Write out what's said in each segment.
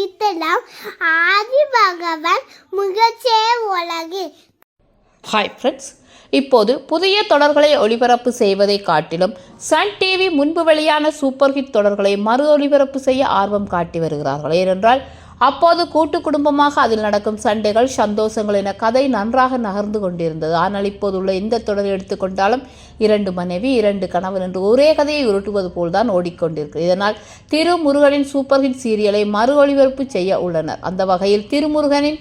அளித்தலாம் ஆதி பகவான் முகச்சே உலகு hi friends இப்போது புதிய தொடர்களை ஒளிபரப்பு செய்வதை காட்டிலும் சன் டிவி முன்பு வெளியான சூப்பர் ஹிட் தொடர்களை மறு ஒளிபரப்பு செய்ய ஆர்வம் காட்டி வருகிறார்கள் ஏனென்றால் அப்போது கூட்டு குடும்பமாக அதில் நடக்கும் சண்டைகள் சந்தோஷங்கள் என கதை நன்றாக நகர்ந்து கொண்டிருந்தது. ஆனால் இப்போது உள்ள இந்த தொடரை எடுத்துக்கொண்டாலும் இரண்டு மனைவி இரண்டு கணவன் என்று ஒரே கதையை உருட்டுவது போல்தான் ஓடிக்கொண்டிருக்கு. இதனால் திருமுருகனின் சூப்பர் ஹிட் சீரியலை மறு ஒளிபரப்பு செய்ய உள்ளனர். அந்த வகையில் திருமுருகனின்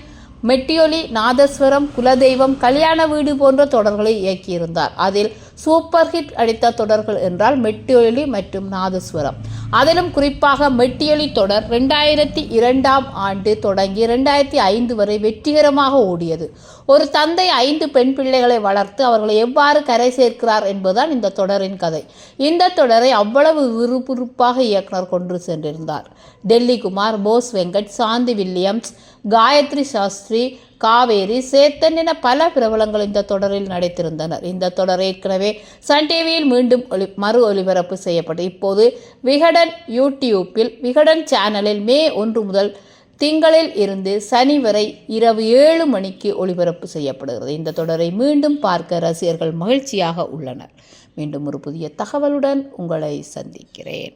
மெட்டியொலி நாதஸ்வரம் குலதெய்வம் கல்யாண வீடு போன்ற தொடர்களை இயக்கியிருந்தார். அதில் சூப்பர் ஹிட் அடித்த தொடர்கள் என்றால் மெட்டியொலி மற்றும் நாதஸ்வரம். அதிலும் குறிப்பாக மெட்டியொலி தொடர் ரெண்டாயிரத்தி இரண்டாம் ஆண்டு தொடங்கி ரெண்டாயிரத்தி ஐந்து வரை வெற்றிகரமாக ஓடியது. ஒரு தந்தை ஐந்து பெண் பிள்ளைகளை வளர்த்து அவர்களை எவ்வாறு கரை சேர்க்கிறார் என்பதுதான் இந்த தொடரின் கதை. இந்த தொடரை அவ்வளவு விறுவிறுப்பாக இயக்குனர் கொண்டு சென்றிருந்தார். டெல்லி குமார் போஸ் வெங்கட் சாந்தி வில்லியம்ஸ் காயத்ரி சாஸ்திரி காவேரி சேத்தன் என பல பிரபலங்கள் இந்த தொடரில் நடித்திருந்தனர். இந்த தொடர் ஏற்கனவே சன் டிவியில் மீண்டும் ஒளி மறு ஒளிபரப்பு செய்யப்பட்டு இப்போது விகடன் யூடியூப்பில் விகடன் சேனலில் மே ஒன்று முதல் திங்களில் இருந்து சனி வரை இரவு ஏழு மணிக்கு ஒளிபரப்பு செய்யப்படுகிறது. இந்த தொடரை மீண்டும் பார்க்க ரசிகர்கள் மகிழ்ச்சியாக உள்ளனர். மீண்டும் ஒரு புதிய தகவலுடன் உங்களை சந்திக்கிறேன்.